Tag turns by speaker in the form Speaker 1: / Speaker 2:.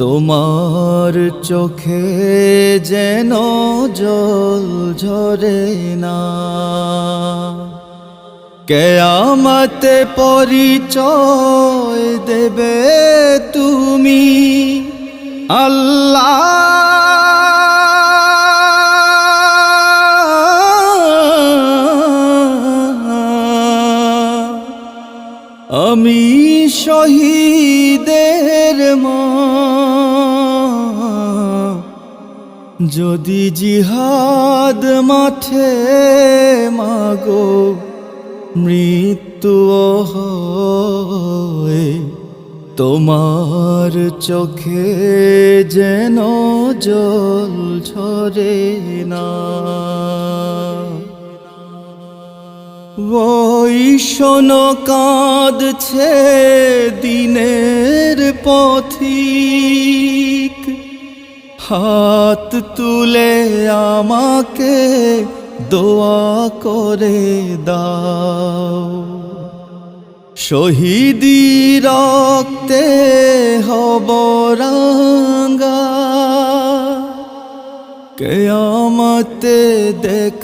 Speaker 1: তোমার চোখে যেন জল ঝরে না। কেয়ামতে পরিচয় দেবে তুমি আল্লাহ। আমি শহীদের মা যদি জিহাদ মাঠে মাগো, মৃত্যু তোমার চোখে যেন জল ঝরে না। ওই শোনো কাঁদছে দিনের পথিক হাত তুলে আমাকে দোয়া করে দাও। শহীদি রক্তে হব রাঙ্গা কেয়ামতে দেখা